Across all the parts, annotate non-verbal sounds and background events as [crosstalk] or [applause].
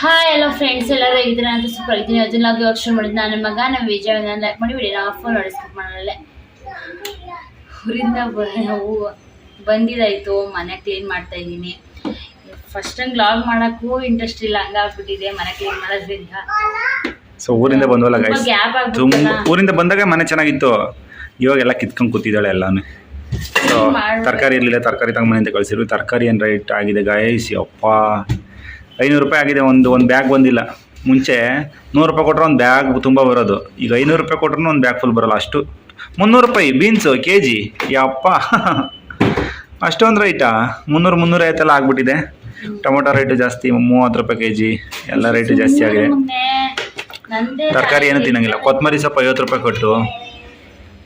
Hi ಎಲ್ಲ friends ಎಲ್ಲರೂ ಹೇಗಿದ್ದಾರೆ? ಅಂತ ಸೂಪರ್ ಇದ್ದೀನಿ ಅದನ್ನಾಗಿ ಯೋಚನೆ ಮಾಡಿದ್ದು ನಾನು ಮಗ ನಮ್ಮ ವಿಜಯ್ ಲೈಕ್ ಮಾಡಿ ವಿಡಿಯೋ ನಾವು ಫೋನ್ ಸ್ಕಿಪ್ ಮಾಡಲ್ಲ ಊರಿಂದ ನಾವು ಬಂದಿದ್ದಾಯ್ತು. ಮನೆ ಕ್ಲೀನ್ ಮಾಡ್ತಾ ಇದ್ದೀನಿ. ಫಸ್ಟ್ ಹಂಗೆ ಲಾಗ್ ಮಾಡೋಕ್ಕೂ ಇಂಟ್ರೆಸ್ಟ್ ಇಲ್ಲ. ಹಂಗಾಗ್ಬಿಟ್ಟಿದೆ. ಮನೆ ಕ್ಲೀನ್ ಮಾಡೋದ್ರಿಂದ. ಸೊ ಊರಿಂದ ಬಂದವಲ್ಲ ಗೈಸ್ ಗ್ಯಾಪ್ ತುಂಬ ಊರಿಂದ ಬಂದಾಗ ಮನೆ ಚೆನ್ನಾಗಿತ್ತು. ಇವಾಗ ಎಲ್ಲ ಕಿತ್ಕೊಂಡು ಕೂತಿದ್ದಾಳೆ ಎಲ್ಲಾನು. ಸೊ ತರಕಾರಿ ಇರಲಿಲ್ಲ ತರಕಾರಿ ತಂಗ ಅಂತ ಕಳಿಸಿದ್ರು. ತರಕಾರಿ ಏನು ರೈಟ್ ಆಗಿದೆ ಗಾಯಸ್ ಅಪ್ಪ ಐನೂರು ರೂಪಾಯಿ ಆಗಿದೆ, ಒಂದು ಒಂದು ಬ್ಯಾಗ್ ಬಂದಿಲ್ಲ. ಮುಂಚೆ ನೂರು ರೂಪಾಯಿ ಕೊಟ್ಟರೆ ಒಂದು ಬ್ಯಾಗ್ ತುಂಬ ಬರೋದು. ಈಗ ಐನೂರು ರೂಪಾಯಿ ಕೊಟ್ರೂ ಒಂದು ಬ್ಯಾಗ್ ಫುಲ್ ಬರೋಲ್ಲ. ಅಷ್ಟು ಮುನ್ನೂರು ರೂಪಾಯಿ ಬೀನ್ಸು ಕೆ ಜಿ ಯಪ್ಪ. ಅಷ್ಟೊಂದು ರೈಟಾ ಮುನ್ನೂರು, ಮುನ್ನೂರ ಐವತ್ತೆಲ್ಲ ಆಗ್ಬಿಟ್ಟಿದೆ. ಟೊಮೊಟೊ ರೇಟು ಜಾಸ್ತಿ, ಮೂವತ್ತು ರೂಪಾಯಿ ಕೆ ಜಿ ಎಲ್ಲ ರೇಟು ಜಾಸ್ತಿ ಆಗಿದೆ. ತರಕಾರಿ ಏನು ತಿನ್ನಂಗಿಲ್ಲ. ಕೊತ್ತಂಬರಿ ಸೊಪ್ಪು ಐವತ್ತು ರೂಪಾಯಿ ಕೊಟ್ಟು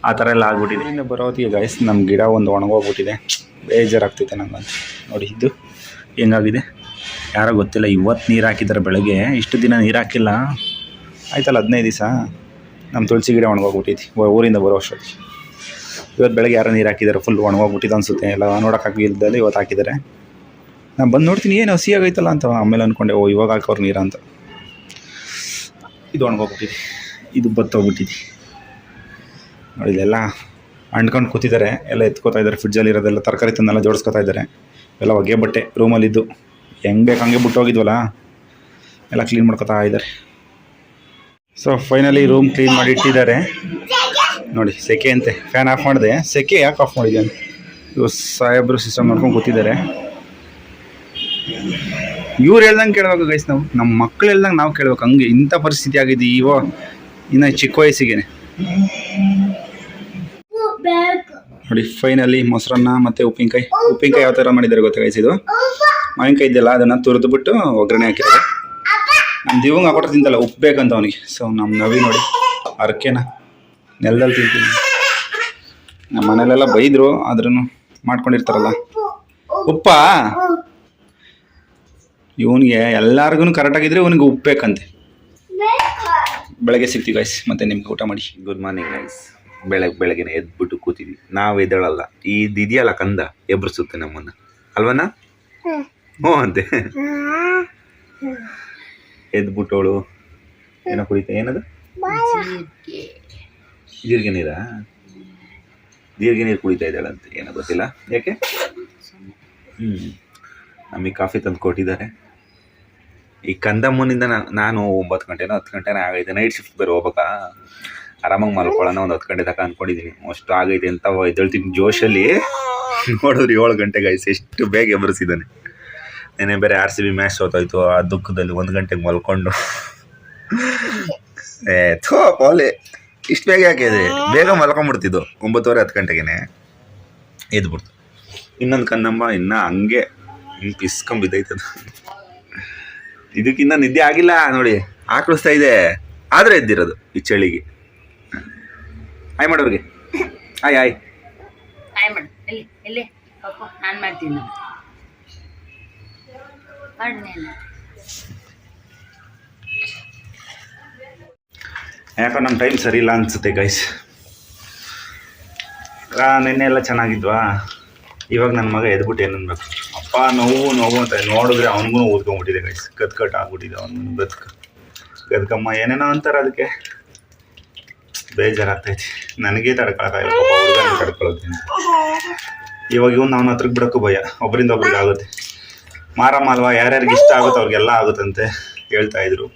ಆ ಥರ ಎಲ್ಲ ಆಗ್ಬಿಟ್ಟಿದೆ. ಇನ್ನು ಬರೋತ್ತಿಗೆ ಗಾಯಸ್ ನಮ್ಮ ಗಿಡ ಒಂದು ಒಣಗೋಗ್ಬಿಟ್ಟಿದೆ. ಬೇಜಾರಾಗ್ತಿದೆ ನಮ್ಮ ನೋಡಿ, ಇದು ಹೆಂಗಾಗಿದೆ? ಯಾರೋ ಗೊತ್ತಿಲ್ಲ, ಇವತ್ತು ನೀರು ಹಾಕಿದ್ದಾರೆ ಬೆಳಗ್ಗೆ. ಇಷ್ಟು ದಿನ ನೀರು ಹಾಕಿಲ್ಲ. ಆಯ್ತಲ್ಲ, ಹದಿನೈದು ದಿವಸ? ನಮ್ಮ ತುಳಸಿ ಗಿಡ ಒಣಗೋಗ್ಬಿಟ್ಟೈತಿ ಊ- ಊರಿಂದ ಬರೋ ಅಷ್ಟೊತ್ತಿಗೆ. ಇವತ್ತು ಬೆಳಗ್ಗೆ ಯಾರೋ ನೀರು ಹಾಕಿದ್ದಾರೆ ಫುಲ್ ಒಣಗೋಗ್ಬಿಟ್ಟಿದ್ದು ಅನಿಸುತ್ತೆ. ಎಲ್ಲ ನೋಡೋಕ್ಕಾಗಿಲ್ದಲ್ಲ ಇವತ್ತು ಹಾಕಿದ್ದಾರೆ ನಾನು ಬಂದು ನೋಡ್ತೀನಿ, ಏನು ಹಸಿ ಆಗೈತಲ್ಲ ಅಂತ ಆಮೇಲೆ ಅಂದ್ಕೊಂಡೆ ಓ, ಇವಾಗ ಹಾಕೋರು ನೀರು ಅಂತ. ಇದು ಒಣಗೋಗ್ಬಿಟ್ಟಿದೆ, ಇದು ಬತ್ತೋಗ್ಬಿಟ್ಟಿದೆ. ನೋಡಿ, ಇಲ್ಲೆಲ್ಲ ಅಂಡ್ಕೊಂಡು ಕೂತಿದ್ದಾರೆ, ಎಲ್ಲ ಎತ್ಕೋತಾ ಇದ್ದಾರೆ ಫ್ರಿಡ್ಜಲ್ಲಿ ಇರೋದೆಲ್ಲ ತರಕಾರಿ ತಂದೆಲ್ಲ ಜೋಡಿಸ್ಕೊತಾ ಇದ್ದಾರೆ. ಎಲ್ಲ ಹೊಗೆ ಬಟ್ಟೆ ರೂಮಲ್ಲಿದ್ದು ಹೆಂಗೆ ಬೇಕು ಹಂಗೆ ಬಿಟ್ಟೋಗಿದ್ವಲ್ಲ ಎಲ್ಲ ಕ್ಲೀನ್ ಮಾಡ್ಕೊತಾ ಇದ್ದಾರೆ. ಸೊ ಫೈನಲಿ ರೂಮ್ ಕ್ಲೀನ್ ಮಾಡಿ ಇಟ್ಟಿದ್ದಾರೆ. ನೋಡಿ, ಸೆಕೆ ಅಂತೆ. ಫ್ಯಾನ್ ಆಫ್ ಮಾಡಿದೆ. ಸೆಕೆ ಯಾಕೆ ಆಫ್ ಮಾಡಿದೆ ಇವು ಸಾಹೇಬ್ರು ಸಿಸ್ಟಮ್ ಮಾಡ್ಕೊಂಡು ಕೂತಿದ್ದಾರೆ. ಇವ್ರು ಹೇಳ್ದಂಗೆ ಕೇಳಬೇಕು ಗೈಸ್ ನಾವು. ನಮ್ಮ ಮಕ್ಳು ಹೇಳ್ದಂಗೆ ನಾವು ಕೇಳ್ಬೇಕು. ಹಂಗೆ ಇಂಥ ಪರಿಸ್ಥಿತಿ ಆಗಿದೆ ಇವ ಇನ್ನು ಚಿಕ್ಕ ವಯಸ್ಸಿಗೆ ನೋಡಿ ಫೈನಲಿ ಮೊಸರನ್ನ ಮತ್ತೆ ಉಪ್ಪಿನಕಾಯಿ. ಉಪ್ಪಿನಕಾಯಿ ಯಾವ ಥರ ಮಾಡಿದ್ದಾರೆ ಗೊತ್ತಾ ಮಾವಿನಕಾಯಿ ಇದೆಯಲ್ಲ ಅದನ್ನು ತುರಿದ್ಬಿಟ್ಟು ಒಗ್ಗರಣೆ ಹಾಕಿದ್ದಾರೆ ನಮ್ಮ ದಿವಂಗ ಕೊಟ್ಟ ತಿಂತಲ್ಲ ಉಪ್ಪು ಬೇಕಂತ ಅವನಿಗೆ. ಸೊ ನಮ್ಮ ನವಿ ನೋಡಿ ಅರಕೆನ ನೆಲದಲ್ಲಿ ತಿಂತೀನಿ. ನಮ್ಮ ಮನೇಲೆಲ್ಲ ಬೈದರು ಆದ್ರೂ ಮಾಡ್ಕೊಂಡಿರ್ತಾರಲ್ಲ. ಉಪ್ಪಾ? ಇವನಿಗೆ ಎಲ್ಲಾರ್ಗು ಕರೆಕ್ಟಾಗಿದ್ರೆ ಇವನಿಗೆ ಉಪ್ಪು ಬೇಕಂತೆ. ಬೆಳಗ್ಗೆ ಸಿಗ್ತೀವಿ ಗಾಯ್ಸ್ ಮತ್ತೆ ನಿಮ್ಗೆ ಊಟ ಮಾಡಿ. ಗುಡ್ ಮಾರ್ನಿಂಗ್ ಗೈಸ್ ಬೆಳಗ್ಗೆ ಬೆಳಗ್ಗೆ ಎದ್ಬಿಟ್ಟು ಕೂತೀವಿ ನಾವು ಎದ್ದೇಳಲ್ಲ. ಈ ಇದೆಯಲ್ಲ ಕಂದ ಎಬ್ರಿಸುತ್ತೆ ನಮ್ಮನ್ನ. ಅಲ್ವನ ಹ್ಞೂ ಅಂತೆ. ಎದ್ಬಿಟ್ಟವಳು ಏನೋ ಕುಡಿತ ಏನದು? ಜೀರಿಗೆ. ನೀರಾ? ಜೀರಿಗೆ ನೀರು ಕುಡಿತಾ ಇದ್ದಾಳಂತೆ. ಏನೋ ಗೊತ್ತಿಲ್ಲ. ಯಾಕೆ? ಹ್ಞೂ ನಮಗೆ ಕಾಫಿ ತಂದು ಕೊಟ್ಟಿದ್ದಾರೆ. ಈ ಕಂದಮ್ಮನಿಂದ ನಾನು ಒಂಬತ್ತು ಗಂಟೆನೋ ಹತ್ತು ಗಂಟೆನೋ ಆಗೈತೆ ನೈಟ್ ಶಿಫ್ಟ್ ಬೇರೆ ಹೋಗ್ಬೇಕಾ? ಆರಾಮಾಗಿ ಮಲ್ಕೊಳ್ಳೋಣ ಒಂದು ಹತ್ತು ಗಂಟೆ ತಕ ಅಂದ್ಕೊಂಡಿದ್ದೀನಿ ಅಷ್ಟು ಆಗೈತೆ ಅಂತ ಎದ್ದೇಳ್ತೀನಿ ಜೋಶಲ್ಲಿ. ನೋಡಿದ್ರೆ ಏಳು ಗಂಟೆಗೆ ಆಯ್ತು ಎಷ್ಟು ಬೇಗ ಎಬ್ಬರಿಸಿದ್ದಾನೆ ನೆನೆ ಬೇರೆ ಆರ್ ಸಿ ಬಿ ಮ್ಯಾಚ್ ಸೋತೋಯ್ತು, ಆ ದುಃಖದಲ್ಲಿ ಒಂದು ಗಂಟೆಗೆ ಮಲ್ಕೊಂಡು. ಏ, ಥೋ, ಪಾಲೆ. ಇಷ್ಟು ಬೇಗ ಯಾಕೆ ಇದೆ ಬೇಗ ಮಲ್ಕೊಂಡ್ಬಿಡ್ತಿದ್ದು ಒಂಬತ್ತುವರೆ ಹತ್ತು ಗಂಟೆಗೆ ಎದ್ಬಿಡ್ತು. ಇನ್ನೊಂದು ಕನ್ನಮ್ಮ ಇನ್ನ ಹಂಗೆ, ಹಿಂಗೆ ಪಿಸ್ಕೊಂಬಿದ್ದೈತದು ಇದಕ್ಕಿಂತ ನಿದ್ದೆ ಆಗಿಲ್ಲ, ನೋಡಿ ಆಕಳಿಸ್ತಾ ಇದೆ. ಆದರೆ ಎದ್ದಿರೋದು ಈ ಚಳಿಗೆ. ಆಯ್ ಮಾಡೋರಿಗೆ ಆಯ್ ಆಯ್ ಹಾಯ್ ಮಾಡಿ, ಎಲ್ಲಿ ಎಲ್ಲಿ? ನಾನು ಮಾಡ್ತೀನಿ ನಾನು ನೀನು ಯಾಕೋ ನಮ್ಮ ಟೈಮ್ ಸರಿ ಇಲ್ಲ ಅನಿಸುತ್ತೆ ಗೈಸ್ ನಿನ್ನೆ ಎಲ್ಲ ಚೆನ್ನಾಗಿದ್ವಾ? ಇವಾಗ ನನ್ನ ಮಗ ಎದ್ಬಿಟ್ಟು ಏನನ್ಬೇಕು ಅಪ್ಪ, ನೋವು ನೋವು ಅಂತ ನೋಡಿದ್ರೆ ಅವನಿಗೂ ಓದ್ಕೊಂಬಿಟ್ಟಿದೆ ಗೈಸ್ ಕಟ್ ಆಗ್ಬಿಟ್ಟಿದೆ ಅವನಿಗೂ ಗದ್ಕ, ಗದ್ಕಮ್ಮ, ಏನೇನೋ ಅಂತಾರೆ ಅದಕ್ಕೆ. ಬೇಜಾರಾಗ್ತೈತಿ ನನಗೆ ತಡ್ಕೊಳಕ್ಕಾಗಲ್ಲ ತಡ್ಕೊಳ್ಳೋದ್ರಿಂದ ಇವಾಗ ಇವ್ನು ಅವನ ಹತ್ರಕ್ಕೆ ಬಿಡೋಕ್ಕೂ ಭಯ. ಒಬ್ಬರಿಂದ ಒಬ್ರಿಗೆ ಆಗುತ್ತೆ. ಮಾರಮ್ಮ ಯಾರ್ಯಾರಿಗೆ ಇಷ್ಟ ಆಗುತ್ತೆ ಅವ್ರಿಗೆಲ್ಲ ಆಗುತ್ತಂತೆ ಹೇಳ್ತಾ ಇದ್ರು.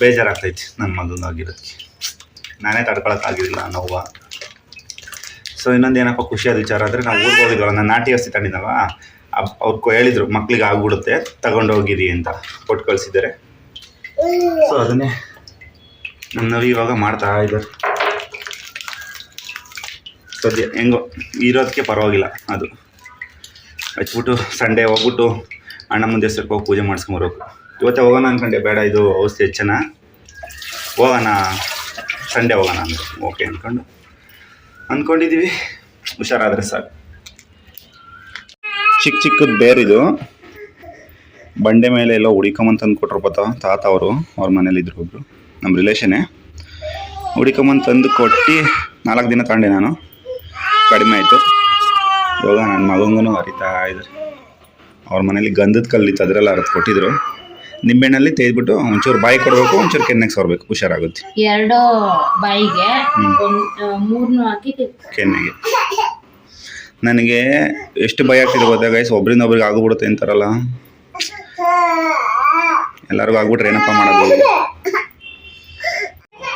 ಬೇಜಾರಾಗ್ತೈತಿ ನನ್ನ ಮಗನಾಗಿರೋದಕ್ಕೆ ನಾನೇ ತಡ್ಕೊಳಕ್ಕಾಗಿರಲಿಲ್ಲ ನೋವ ಸೊ ಇನ್ನೊಂದು ಏನಪ್ಪ ಖುಷಿಯಾದ ವಿಚಾರ ಅಂದರೆ ನಾವು ಊರಿಗೆ ಹೋಗಿದ್ವಲ್ಲ, ನಾನು ನಾಟಿ ಹಸಿ ತಗೊಂಡಿದ್ದಲ್ವ ಅವ್ರು ಹೇಳಿದ್ರು, ಮಕ್ಳಿಗೆ ಆಗ್ಬಿಡುತ್ತೆ ತಗೊಂಡೋಗಿರಿ ಅಂತ ಕೊಟ್ಟು ಕಳಿಸಿದ್ದಾರೆ. ಸೊ ಅದನ್ನೇ ನವಿ ಇವಾಗ ಮಾಡ್ತಾ ಇದ್ದಾರೆ. ಸದ್ಯ ಹೆಂಗೋ ಇರೋದಕ್ಕೆ ಪರವಾಗಿಲ್ಲ ಅದು. ಹಚ್ಬಿಟ್ಟು ಸಂಡೇ ಹೋಗ್ಬಿಟ್ಟು ಅಣ್ಣ ಮುಂದೆ ಸ್ವಲ್ಪ ಹೋಗಿ ಪೂಜೆ ಮಾಡಿಸ್ಕೊಂಬರ್ಬೇಕು. ಇವತ್ತೇ ಹೋಗೋಣ ಅನ್ಕೊಂಡೆ, ಬೇಡ ಇದು ಔಷಧಿ ಹೆಚ್ಚನ. ಹೋಗೋಣ, ಸಂಡೇ ಹೋಗೋಣ ಅಂದ್ರೆ. ಓಕೆ ಅಂದ್ಕೊಂಡು ಅಂದ್ಕೊಂಡಿದ್ದೀವಿ ಹುಷಾರಾದರೆ ಸಾಕು. ಚಿಕ್ಕ ಚಿಕ್ಕದ ಬೇರಿದು ಬಂಡೆ ಮೇಲೆ ಎಲ್ಲ ಹುಡಿಕೊಂಬಂದು ತಂದು ಬತ್ತ ತಾತ ಅವರು, ಅವ್ರ ಮನೇಲಿದ್ರು ಒಬ್ರು. ನಮ್ಮ ರಿಲೇಷನ್ನೇ ಹುಡಿಕೊಂಬಂದು ತಂದು ಕೊಟ್ಟು ನಾಲ್ಕು ದಿನ ತಗೊಂಡೆ ನಾನು. ಕಡಿಮೆ ಆಯಿತು. ಇವಾಗ ನನ್ನ ಮಗಂಗೂ ಅರಿತಾ ಇದ್ದಾರೆ ಅವ್ರ ಮನೇಲಿ ಗಂಧದ ಕಲ್ಲಿತ್ತು ಅದರಲ್ಲಿ ಅರ್ಥ ಕೊಟ್ಟಿದ್ರು. ನಿಂಬೆಹಣ್ಣಲ್ಲಿ ತೆಗೆದ್ಬಿಟ್ಟು ಒಂಚೂರು ಬಾಯಿ ಕೊಡಬೇಕು ಒಂಚೂರು ಕೆನ್ನೆಗೆ ಸೋರ್ಬೇಕು ಹುಷಾರಾಗುತ್ತೆ. ಎರಡು ಬಾಯಿಗೆ ಮೂರನ್ನು ಮೂರ್ನು ಹಾಕಿ ಕೆನ್ನೆಗೆ. ನನಗೆ ಎಷ್ಟು ಭಯ ಆಗ್ತಿದೆ ಗೊತ್ತಾ ಗೈಸ್ ಒಬ್ರಿಂದ ಒಬ್ರಿಗೆ ಆಗ್ಬಿಡುತ್ತೆ ಅಂತಾರಲ್ಲ. ಎಲ್ಲರಿಗೂ ಆಗ್ಬಿಟ್ರೆ ಏನಪ್ಪ ಮಾಡೋದು?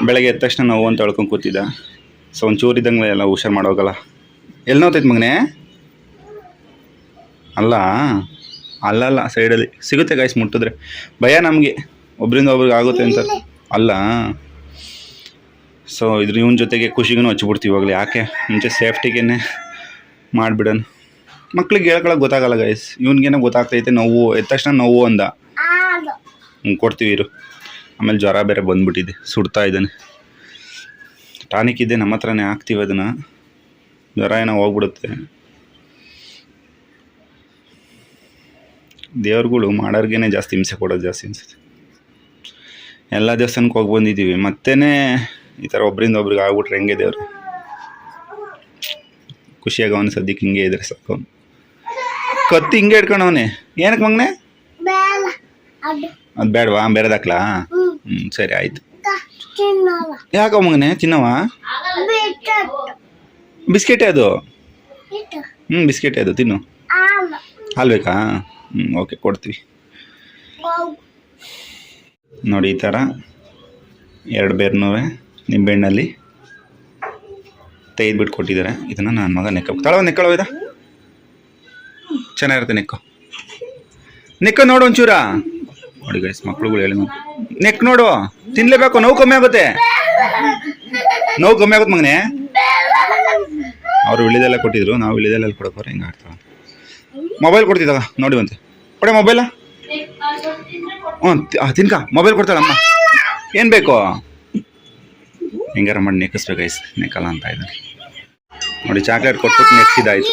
ಬೆಳಗ್ಗೆ ಎದ್ದ ತಕ್ಷಣ ನೋವು ಅಂತ ಹೇಳ್ಕೊಂಡು ಕೂತಿದ್ದ. ಸೊ ಒಂಚೂರು ಇದ್ದಂಗೆ ಎಲ್ಲ ಹುಷಾರು ಮಾಡೋಗಲ್ಲ. ಎಲ್ಲಿ ನೋತೈತೆ ಮಗನೇ? ಅಲ್ಲ? ಅಲ್ಲಲ್ಲ ಸೈಡಲ್ಲಿ ಸಿಗುತ್ತೆ ಗಾಯ್ಸ್ ಮುಟ್ಟಿದ್ರೆ. ಭಯ ನಮಗೆ. ಒಬ್ರಿಂದ ಒಬ್ರಿಗೆ ಆಗುತ್ತೆ ಅಂತ. ಅಲ್ಲ. ಸೊ ಇದ್ರ ಇವನ ಜೊತೆಗೆ ಖುಷಿಗೂ ಹಚ್ಬಿಡ್ತೀವಿ ಇವಾಗಲೇ. ಯಾಕೆ? ಮುಂಚೆ ಸೇಫ್ಟಿಗೇನೆ ಮಾಡಿಬಿಡೋಣ. ಮಕ್ಳಿಗೆ ಹೇಳ್ಕೊಳಕ್ಕೆ ಗೊತ್ತಾಗಲ್ಲ ಗೈಸ್ ಇವನಿಗೇನೋ ಗೊತ್ತಾಗ್ತೈತೆ ನೋವು. ಎದ್ದ ತಕ್ಷಣ ನೋವು ಅಂದ. ಹ್ಞೂ ಕೊಡ್ತೀವಿ ಇರು. ಆಮೇಲೆ ಜ್ವರ ಬೇರೆ ಬಂದ್ಬಿಟ್ಟಿದೆ. ಸುಡ್ತಾ ಇದ್ದಾನೆ. ಟಾನಿಕ್ ಇದೆ ನಮ್ಮ ಹತ್ರನೇ ಹಾಕ್ತೀವಿ ಅದನ್ನು. ಜ್ವರ ಏನೋ ಹೋಗ್ಬಿಡುತ್ತೆ. ದೇವ್ರುಗಳು ಮಾಡೋರ್ಗೇನೆ ಜಾಸ್ತಿ ಹಿಂಸೆ ಕೊಡೋದು ಜಾಸ್ತಿ ಅನಿಸುತ್ತೆ. ಎಲ್ಲ ದೇವಸ್ಥಾನಕ್ಕೆ ಹೋಗಿ ಬಂದಿದ್ದೀವಿ. ಮತ್ತೇ ಈ ಥರ ಒಬ್ಬರಿಂದ ಒಬ್ರಿಗೆ ಆಗ್ಬಿಟ್ರೆ ಹೆಂಗೆ ದೇವರು? ಖುಷಿಯಾಗ ಅವನು ಸದ್ಯಕ್ಕೆ ಹಿಂಗೆ ಇದ್ರೆ ಸಾಕು. ಅವನು ಕತ್ತಿ ಹಿಂಗೆ ಇಟ್ಕೊಂಡವನೆ ಏನಕ್ಕೆ ಮಗನೆ? ಅದು. ಬೇಡವಾ? ಬೇರೆದಾಕ್ಲಾ ಹ್ಞೂ ಸರಿ ಆಯಿತು. ಯಾಕೋ ಮಗನೆ? ತಿನ್ನವ? ಬಿಸ್ಕೆಟೇ. ಅದು ಹ್ಞೂ ಬಿಸ್ಕೆಟೇ. ಅದು ತಿನ್ನು. ಹಾಲು ಬೇಕಾ? ಹ್ಞೂ ಓಕೆ ಕೊಡ್ತೀವಿ. ನೋಡಿ, ಈ ಥರ ಎರಡು ಬೇರ್ನೂ ನಿಂಬೆಹಣ್ಣಲ್ಲಿ ತೆಗೆದ್ಬಿಟ್ಟು ಕೊಟ್ಟಿದ್ದಾರೆ. ಇದನ್ನು ನನ್ನ ಮಗ ನೆಕ್ಕ ತಳವ ನೆಕ್ಕಳವ ಇದ? ಚೆನ್ನಾಗಿರುತ್ತೆ ನೆಕ್ಕು. ನೆಕ್ಕ ನೋಡು ಒಂಚೂರ. ನೋಡಿ ಗೈಸ್ ಮಕ್ಳುಗಳು ಹೇಳಿ. ನೆಕ್ ನೋಡು, ತಿನ್ಲೇಬೇಕು, ನೋವು ಕಮ್ಮಿ ಆಗುತ್ತೆ. ನೋವು ಕಮ್ಮಿ ಆಗುತ್ತೆ ಮಗನೇ. ಅವರು ಇಳಿದೆಲ್ಲ ಕೊಟ್ಟಿದ್ರು, ನಾವು ಇಳಿದೆಲ್ಲ ಕೊಡೋಕೋರು ಹಿಂಗೆ ಆಡ್ತಾವ ಮೊಬೈಲ್ ಕೊಡ್ತಿದ್ದಲ್ಲ ನೋಡಿ ಬಂತೆ. ಕೊಡೆ ಮೊಬೈಲ ಹ್ಞೂ ತಿನ್ಕ. ಮೊಬೈಲ್ ಕೊಡ್ತಾಳಮ್ಮ. ಏನು ಬೇಕು? ಹೆಂಗಾರ ಮಾಡಿ ನೆಕ್ಕಿಸ್ಬೇಕು ಐಸ್ ನೆಕ್ಕಲ್ಲ ಅಂತ ಇದ್ದಾರೆ ನೋಡಿ ಚಾಕ್ಲೇಟ್ ಕೊಟ್ಬಿಟ್ಟು ನೆಕ್ಸಿದಾಯ್ತು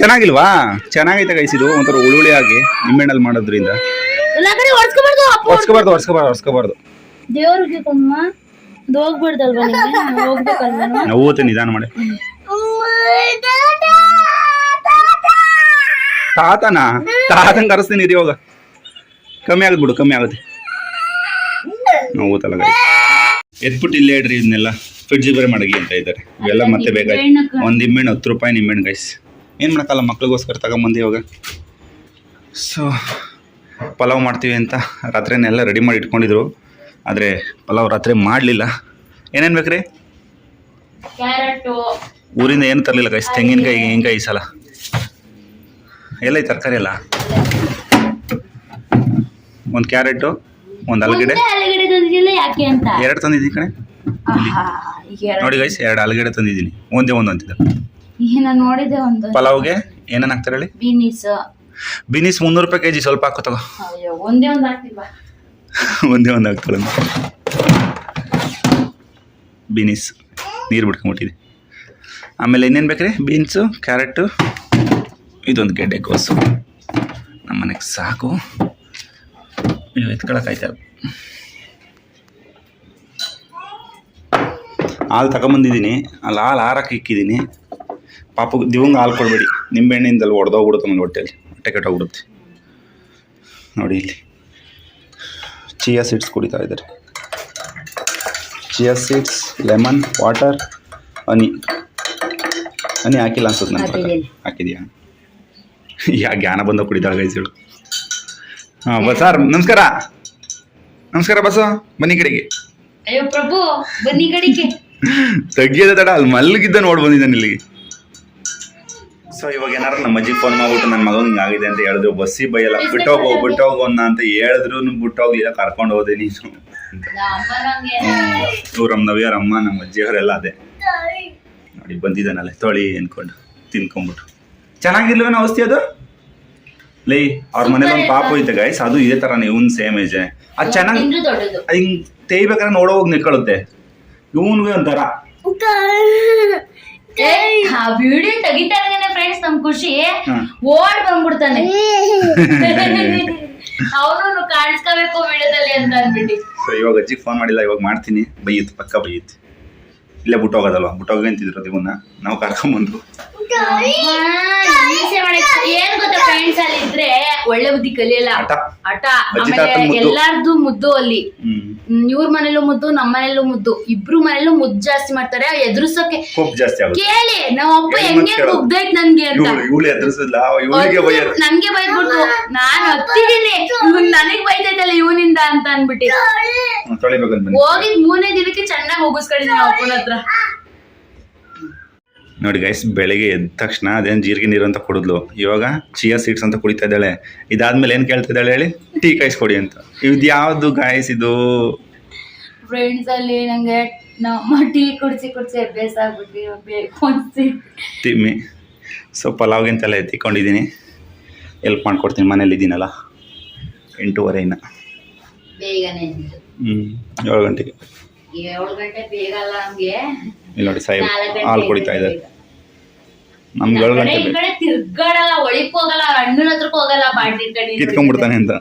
ಚೆನ್ನಾಗಿಲ್ವಾ? ಚೆನ್ನಾಗೈತೆ ಗೈಸ್ ಇದು. ಒಂಥರ ಉಳುಳಿ ಆಗಿ ನಿಮ್ಮೆಣ್ಣಲ್ಲಿ ಮಾಡೋದ್ರಿಂದ ಹೊಡ್ಸ್ಕೋಬಾರ್ದು ಹೊಡ್ಸ್ಕೋಬಾರ್ದು ಹೊಡ್ಸ್ಕೋಬಾರ್ದು ದೇವ್ರಿಗೆ ಕಮ್ಮ ಹೋಗ್ಬೇಕಲ್ವಾ ನೋವುತ್ತೆ ನಿಧಾನ ಮಾಡಿ. ತಾತನ? ತಾತನ ಕರೆಸ್ತೀನಿ ಇರಿ ಇವಾಗ ಕಮ್ಮಿ ಆಗುತ್ತೆ ಬಿಡು ಕಮ್ಮಿ ಆಗುತ್ತೆ ನೋವುತ್ತಲ್ಲ ಎತ್ಬಿಟ್ಟು ಇಲ್ಲೇ ಇಡ್ರಿ ಇದನ್ನೆಲ್ಲ. ಫ್ರಿಡ್ಜ್ ಬೇರೆ ಮಾಡಿ ಅಂತ ಇದ್ದಾರೆ. ಇವೆಲ್ಲ ಮತ್ತೆ ಬೇಕಾಯ್ತು. ಒಂದು ಇಮ್ಮೆಣ್ ಹತ್ತು ರೂಪಾಯಿ ನಿಂಬೆಹಣ್ಣು ಗೈಸ್ ಏನು ಮಾಡೋಕ್ಕಲ್ಲ ಮಕ್ಳಿಗೋಸ್ಕರ ತಗೊಂಬಂದು ಇವಾಗ. ಸೊ ಪಲಾವ್ ಮಾಡ್ತೀವಿ ಅಂತ ರಾತ್ರಿನೆಲ್ಲ ರೆಡಿ ಮಾಡಿ ಇಟ್ಕೊಂಡಿದ್ರು. ಆದರೆ ಪಲಾವ್ ರಾತ್ರಿ ಮಾಡಲಿಲ್ಲ. ಏನೇನು ಬೇಕ್ರಿ? ಊರಿಂದ ಏನು ತರಲಿಲ್ಲ ಗೈಸ್ ತೆಂಗಿನಕಾಯಿ ಹಿಂಗಾಯಿ ಈ ಸಲ. ಎಲ್ಲ ಈ ತರಕಾರಿ ಎಲ್ಲ ಒಂದು ಕ್ಯಾರೆಟು ಒಂದು ಆಲೂಗಡ್ಡೆ ತಂದಿದ್ದಿಲ್ಲ ಯಾಕೆ ಅಂತ? ಎರಡು ತಂದಿದ್ದೀನಿ ಕಣೆ. ನೋಡಿ ಗೈಸ್ ಎರಡು ಆಲೂಗಡ್ಡೆ ತಂದಿದ್ದೀನಿ. ಒಂದೇ ಒಂದು ಅಂತಿದ್ದೆ ನೋಡಿದೆ ಒಂದು. ಪಲಾವ್ಗೆ ಏನೇನು ಹಾಕ್ತಾರೆ ಹೇಳಿ? ಬೀನೀಸ್. ಬಿನಿಸ್ ಮುನ್ನೂರು ರೂಪಾಯಿ ಕೆ ಜಿ ಸ್ವಲ್ಪ ಹಾಕೋ ತಗೋ. ಒಂದೇ ಒಂದು ಹಾಕ್ತಿಲ್ವಾ? ಒಂದೇ ಒಂದು ಹಾಕ್ತಾರೆ ಬೀನಿಸ್ ನೀರು ಬಿಡ್ಕೊಂಬಿಟ್ಟಿದೆ ಆಮೇಲೆ ಇನ್ನೇನು ಬೇಕ್ರಿ? ಬೀನ್ಸು ಕ್ಯಾರೆಟು ಇದೊಂದು ಕೋಸು. ನಮ್ಮ ಮನೆಗೆ ಸಾಕು. ನೀವು ಎತ್ಕೊಳಕ್ಕಾಯ್ತಾ? ಹಾಲು ತಗೊಂಬಂದಿದ್ದೀನಿ. ಅಲ್ಲಿ ಹಾಲು ಹಾರಕ್ಕೆ ಇಕ್ಕಿದ್ದೀನಿ. ಪಾಪ ದಿವಂಗ ಹಾಲು ಕೊಡಬೇಡಿ. ನಿಂಬೆಹಣ್ಣಿಂದಲ್ಲಿ ಒಡೆದೋಗ್ಬಿಡುತ್ತೆ ನಮಗೆ ಹೊಟ್ಟೆಯಲ್ಲಿ ಹೊಟ್ಟೆ ಕೆಟ್ಟೋಗ್ಬಿಡುತ್ತೆ. ನೋಡಿ ಇಲ್ಲಿ. ಚಿಯಾ ಸೀಡ್ಸ್ ಕುಡಿತಾ ಇದ್ದಾರೆ. Chia seeds lemon water honey. Honey ಹಾಕಿಲ್ಲ ಅನ್ಸುತ್ತೆ ನನ್ನ ಹಾಕಿದ್ಯಾ ಯಾ ಜ್ಞಾನ ಬಂದ ಕುಡಿದಾಳ ಗೈಸ್ ಹಾಂ ಬಸ್ ಸರ್ ನಮಸ್ಕಾರ. ನಮಸ್ಕಾರ ಬಸ ಬನ್ನಿ ಕಡೆಗೆ. ಅಯ್ಯೋ ಪ್ರಭು ಬನ್ನಿ ಕಡೆಗೆ. ತಗ್ಗಿಯದ ತಡ ಅಲ್ಲಿ ಮಲ್ಲಿಗಿದ್ದ ನೋಡಿ ಬಂದಿದ್ದಾನೆ ಇಲ್ಲಿಗೆ ಸೊ ಇವಾಗ ಏನಾರ ನಮ್ಮ ಅಜ್ಜಿ ಫೋನ್ ಮಾಡ್ಬಿಟ್ಟು ನನ್ನ ಮಗ ಹಿಂಗಾಗಿದೆ ಅಂತ ಹೇಳಿದ್ರು ಬಸ್ಸಿ ಬೈಯಲ್ಲ ಬಿಟ್ಟೋಗು ಬಿಟ್ಟೋಗು ಅನ್ನ ಅಂತ ಹೇಳಿದ್ರು ಬಿಟ್ಟೋಗ್ಲಿಲ್ಲ ಕರ್ಕೊಂಡು ಹೋದೆ ನೀನು ಇವ್ರಮ್ಮ ಇವ್ರು ನಮ್ಮ ನವ್ಯಾರ ಅಮ್ಮ ನಮ್ಮ ಅಜ್ಜಿಯವರೆಲ್ಲ ಅದೇ. ನೋಡಿ ಬಂದಿದ್ದಾನಲ್ಲ ತೊಳಿ ಅನ್ಕೊಂಡು ತಿನ್ಕೊಂಬಿಟ್ಟು ಚೆನ್ನಾಗಿರ್ಲಿವೇನೋ ಔಷಧಿ ಅದು? ಲೈ ಅವ್ರ ಮನೇಲಿ ಒಂದು ಪಾಪ ಐತೆ ಗೈಸ್ ಅದು ಇದೇ ಥರನೇ ಇವನ್ ಸೇಮ್ ಏಜ್ ಅದು ಚೆನ್ನಾಗಿ ಹಿಂಗ್ ತೇಯ್ಬೇಕಾದ್ರೆ ನೋಡೋ ಹೋಗಿ ನಿಕ್ಕೊಳ್ಳುತ್ತೆ ಇವನ್ಗೆ ಒಂಥರ. ಆ ವಿಡಿಯೋ ತೆಗಿತಾನೆ ಫ್ರೆಂಡ್ಸ್ ನಮ್ ಖುಷಿ. ಓಡ್ ಬಂದ್ಬಿಡ್ತಾನೆ. [laughs] ಅವನು ಕಾಣಿಸ್ಕೋಬೇಕು ವಿಡಿಯೋದಲ್ಲಿ ಅಂತ ಅಂದ್ಬಿಟ್ಟು. ಸೊ ಇವಾಗ ಅಜ್ಜಿಗೆ ಫೋನ್ ಮಾಡಿಲ್ಲ ಇವಾಗ ಮಾಡ್ತೀನಿ. ಬೈಯುತ್ತೆ ಪಕ್ಕ ಬೈಯುತ್ತೆ. ಇಲ್ಲೇ ಬಿಟ್ಟೋಗೋದಲ್ವ? ಹೋಗಿ ಅಂತಿದ್ರು ಇವನ್ನ ನಾವು ಕರ್ಕೊಂಬಂದು ಏನ್ ಗೊತ್ತಾ ಫ್ರೆಂಡ್ಸ್ ಅಲ್ಲಿ ಇದ್ರೆ ಒಳ್ಳೆ ಬುದ್ಧಿ ಕಲಿಯಲ್ಲ. ಹಠ. ಹಠ. ಅಜ್ಜಿ ಆಮೇಲೆ ಮುದ್ದು. ಎಲ್ಲಾರ್ದು ಮುದ್ದು ಅಲ್ಲಿ. ಹ್ಮ್. ಇವ್ರ ಮನೇಲೂ ಮುದ್ದು ನಮ್ಮ ಮನೇಲೂ ಮುದ್ದು. ಇಬ್ರು ಮನೇಲೂ ಮುದ್ದು ಜಾಸ್ತಿ ಮಾಡ್ತಾರೆ. ಎದುರಿಸೋಕೆ ಕೋಪ್ ಜಾಸ್ತಿ ಆಗುತ್ತೆ. ಕೇಳಿ ನಮ್ಮ ಅಪ್ಪ ಏನ್ ಹೆಂಗೆ? ಕುಗ್ದೈತ್ ನನ್ಗೆ ಅಂತ. ಇವಳು ಇವಳು ಎದುರಿಸಿಲ್ಲ ಇವಳಿಗೆ ಬೈಯೋದು ನನ್ಗೆ ಬೈದ್ಬಿಟ್ಟು ನಾನ್ ಹತ್ತಿದೀನಿ ಇವ್ನ್ ನನಗ್ ಬೈತೈತಲ್ಲ ಇವನಿಂದ ಅಂತ ಅನ್ಬಿಟ್ಟು ತೊಳಿಬೇಕಂತ ಬನ್ನಿ ಹೋಗಿದ್ ಮೂರನೇ ದಿನಕ್ಕೆ ಚೆನ್ನಾಗಿ ಹೋಗಿಸ್ಕೊಂಡಿದ್ದೀನಿ ನಮ್ಮ ಅಪ್ಪನ ಹತ್ರ. ನೋಡಿ ಗೈಸ್ ಬೆಳಿಗ್ಗೆ ಎದ್ದ ತಕ್ಷಣ ಅದೇನು ಜೀರಿಗೆ ನೀರು ಅಂತ ಕುಡಿದ್ಲು. ಇವಾಗ ಚಿಯಾ ಸೀಡ್ಸ್ ಅಂತ ಕುಡಿತಾ ಇದ್ದಾಳೆ. ಇದಾದ್ಮೇಲೆ ಏನು ಕೇಳ್ತಾ ಇದ್ದಾಳೆ ಹೇಳಿ? ಟೀ ಕಾಯಿಸ್ಕೊಡಿ ಅಂತ. ಇದು ಯಾವುದು ಗಾಯಸ್ ಇದು? ಫ್ರೆಂಡ್ಸ್ ಅಲ್ಲಿ ನಂಗೆ ನಮ್ಮ ಟೀ ಕುಡಿಸಿ ಕುಡಿಸಿ ಅಭ್ಯಾಸ ತಿಮ್ಮಿ ಸೊ ಪಲಾವ್ಗಿಂತೆಲ್ಲ ಎತ್ತಿಕೊಂಡಿದ್ದೀನಿ ಎಲ್ಪ್ ಮಾಡ್ಕೊಡ್ತೀನಿ ಮನೇಲಿ ಇದ್ದೀನಲ್ಲ ಎಂಟೂವರೆ ಇನ್ನ. ಬೇಗನೆ ಹ್ಞೂ ಏಳು ಗಂಟೆಗೆ. ಏಳು ಗಂಟೆ ಬೇಗ ಅಲ್ಲ ನಮ್ಗೆ. ಇಲ್ಲಿ ನೋಡಿ ಸಾಹೇಬ್ ಹಾಲು ಕುಡಿತಾ ಇದ್ದಾರೆ. ನಮ್ಗೆ ಏಳು ಗಂಟೆ ಈ ಬೇಕು. ಕಡೆ ತಿರ್ಗಾಡಲ್ಲ ಒಳಿಕ್ ಹೋಗಲ್ಲ ಅವ್ರ ಅಣ್ಣನ ಹತ್ರಕ್ ಹೋಗಲ್ಲ ಬಾಟ್ಲಿ ಕಡೆ ಕಿತ್ಕೊಂಡ್ಬಿಡ್ತಾನೆ ಅಂತ.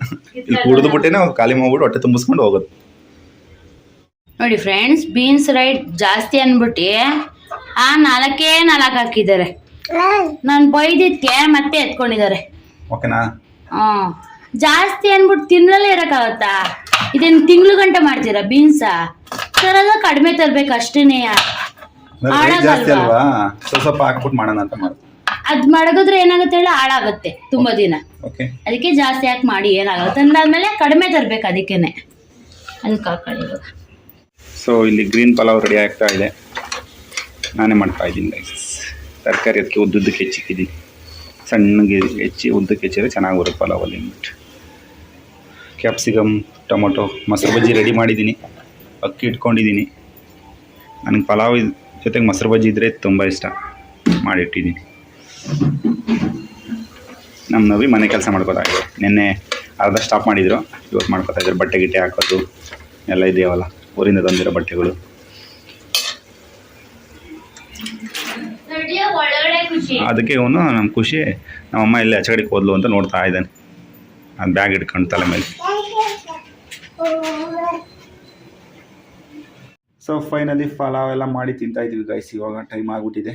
ಇಲ್ಲಿ ಕುಡಿದು ಬಿಟ್ಟೇನೆ ಖಾಲಿ ಮಾಡ್ಬಿಟ್ಟು ಹೊಟ್ಟೆ ತುಂಬಿಸ್ಕೊಂಡು ಹೋಗೋದು. ನೋಡಿ ಫ್ರೆಂಡ್ಸ್ ಬೀನ್ಸ್ ರೈಟ್ ಜಾಸ್ತಿ ಅನ್ಬಿಟ್ಟು ಆ ನಾಲ್ಕೇ ನಾಲ್ಕ ಹಾಕಿದ್ದಾರೆ. ನಾನು ಬೈದಿದ್ಕೆ ಮತ್ತೆ ಎತ್ಕೊಂಡಿದ್ದಾರೆ. ಓಕೆನಾ? ಜಾಸ್ತಿ ಅನ್ಬಿಟ್ಟು ತಿನ್ನಲೇ ಇರಕ್ಕಾಗತ್ತಾ? ಇದನ್ ತಿಂಗಳು ಗಂಟೆ ಮಾಡ್ತೀರಾ ಬೀನ್ಸ ತರದ ಕಡಿಮೆ ತರ್ಬೇಕು ಅಷ್ಟೇನೆ ಜಾಸ್ತಿ ಅಲ್ವಾ? ಸ್ವಲ್ಪ ಸ್ವಲ್ಪ ಹಾಕ್ಬಿಟ್ಟು ಮಾಡೋಣ ಅಂತ ಮಾಡ್ತೀನಿ ಅದ್ ಮಡಗಿದ್ರೆ ಏನಾಗುತ್ತೆ ಹೇಳಿ ಹಾಳಾಗುತ್ತೆ ತುಂಬಾ ದಿನ. ಓಕೆ ಅದಕ್ಕೆ ಜಾಸ್ತಿ ಹಾಕಿ ಮಾಡಿ ಏನಾಗುತ್ತೆ ಅಂದಾದ್ಮೇಲೆ ಕಡಿಮೆ ತರ್ಬೇಕು ಅದಕ್ಕೇನೆ. ಅದಕ್ಕೆ ಹಾಕೊಳ್ಳಿ ಇವಾಗ ಸೊ ಇಲ್ಲಿ ಗ್ರೀನ್ ಪಲಾವ್ ರೆಡಿ ಆಗ್ತಾ ಇದೆ. ನಾನೇ ಮಾಡ್ತಾ ಇದ್ದೀನಿ ಗೈಸ್ ತರಕಾರಿ ಅದಕ್ಕೆ ಉದ್ದುದ್ದಕ್ಕೆ ಹೆಚ್ಚಿಕ್ಕಿದ್ದೀನಿ ಸಣ್ಣಗೆ ಹೆಚ್ಚಿ ಉದ್ದಕ್ಕೆ ಹೆಚ್ಚಿದ್ರೆ ಚೆನ್ನಾಗಿ ಬರುತ್ತೆ ಪಲಾವಲ್ಲಿ ಅಂದ್ಬಿಟ್ಟು. ಕ್ಯಾಪ್ಸಿಕಮ್ ಟೊಮೊಟೊ ಮೊಸರು ಬಜ್ಜಿ ರೆಡಿ ಮಾಡಿದ್ದೀನಿ. ಅಕ್ಕಿ ಇಟ್ಕೊಂಡಿದ್ದೀನಿ. ನನಗೆ ಪಲಾವ್ ಇದ್- ಜೊತೆಗೆ ಮೊಸರು ಬಜ್ಜಿ ಇದ್ದರೆ ತುಂಬ ಇಷ್ಟ. ಮಾಡಿಟ್ಟಿದ್ದೀನಿ. ನಮ್ಮ ನವಿ ಮನೆ ಕೆಲಸ ಮಾಡ್ಕೋದಾಗಿದೆ ನಿನ್ನೆ ಅರ್ಧ ಸ್ಟಾಪ್ ಮಾಡಿದ್ರು. ಇವತ್ತು ಮಾಡ್ಕೋತಾ ಇದ್ರು. ಬಟ್ಟೆ ಗಿಟ್ಟೆ ಹಾಕೋದು ಎಲ್ಲ ಇದೆಯವಲ್ಲ ಊರಿಂದ ತಂದಿರೋ ಬಟ್ಟೆಗಳು. ಅದಕ್ಕೆ ಇವನು ನಮ್ಮ ಖುಷಿ ನಮ್ಮಮ್ಮ ಇಲ್ಲಿ ಆಚೆ ಕಡೆಗೆ ಹೋದ್ಲು ಅಂತ ನೋಡ್ತಾ ಇದ್ದಾನೆ. ಅದು ಬ್ಯಾಗ್ ಇಟ್ಕೊಂಡು ತಲೆ ಮೇಲೆ. ಸೊ ಫೈನಲಿ ಫಲಾವ್ ಎಲ್ಲ ಮಾಡಿ ತಿಂತಾ ಇದೀವಿ ಗೈಸ್ ಇವಾಗ ಟೈಮ್ ಆಗಿಬಿಟ್ಟಿದೆ.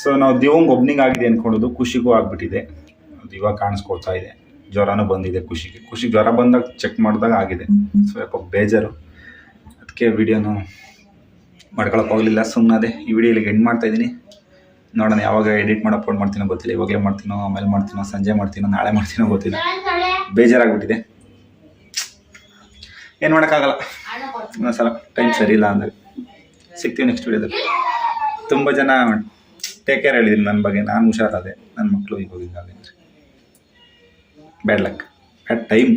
ಸೊ ನಾವು ದೇವಂಗೆ ಒಬ್ನಿಗೆ ಆಗಿದೆ ಅಂದ್ಕೊಳ್ಳೋದು ಖುಷಿಗೂ ಆಗಿಬಿಟ್ಟಿದೆ. ಅದು ಇವಾಗ ಕಾಣಿಸ್ಕೊಳ್ತಾ ಇದೆ. ಜ್ವರನೂ ಬಂದಿದೆ ಖುಷಿಗೆ. ಖುಷಿ ಜ್ವರ ಬಂದಾಗ ಚೆಕ್ ಮಾಡಿದಾಗ ಆಗಿದೆ. ಸೊ ಯಾಕ ಬೇಜಾರು. ಅದಕ್ಕೆ ವಿಡಿಯೋನು ಮಾಡ್ಕೊಳಕ್ಕಾಗಲಿಲ್ಲ ಸುಮ್ಮನೆ ಈ ವಿಡಿಯೋ ಇಲ್ಲಿಗೆ ಎಂಡ್ ಮಾಡ್ತಾ ಇದ್ದೀನಿ. ನೋಡೋಣ ಯಾವಾಗ ಎಡಿಟ್ ಮಾಡಿ ಅಪ್ಲೋಡ್ ಮಾಡ್ತೀನೋ ಗೊತ್ತಿಲ್ಲ. ಇವಾಗಲೇ ಮಾಡ್ತೀನೋ, ಆಮೇಲೆ ಮಾಡ್ತೀನೋ, ಸಂಜೆ ಮಾಡ್ತೀನೋ, ನಾಳೆ ಮಾಡ್ತೀನೋ ಗೊತ್ತಿಲ್ಲ. ಬೇಜಾರಾಗ್ಬಿಟ್ಟಿದೆ. ಏನು ಮಾಡೋಕ್ಕಾಗಲ್ಲ. ಒಂದೊಂದ್ಸಲ ಟೈಮ್ ಸರಿ ಇಲ್ಲ ಅಂದರೆ ಸಿಗ್ತೀವಿ ನೆಕ್ಸ್ಟ್ ವೀಡಿಯೋದಲ್ಲಿ ತುಂಬ ಜನ ಟೇಕ್ ಕೇರ್ ಹೇಳಿದ್ದೀನಿ ನನ್ನ ಬಗ್ಗೆ. ನಾನು ಹುಷಾರಾದೆ. ನನ್ನ ಮಕ್ಕಳು ಈಗ ಹೋಗಿದ್ದಾವೆ ಬ್ಯಾಡ್ ಲಕ್ ಬ್ಯಾಡ್ ಟೈಮ್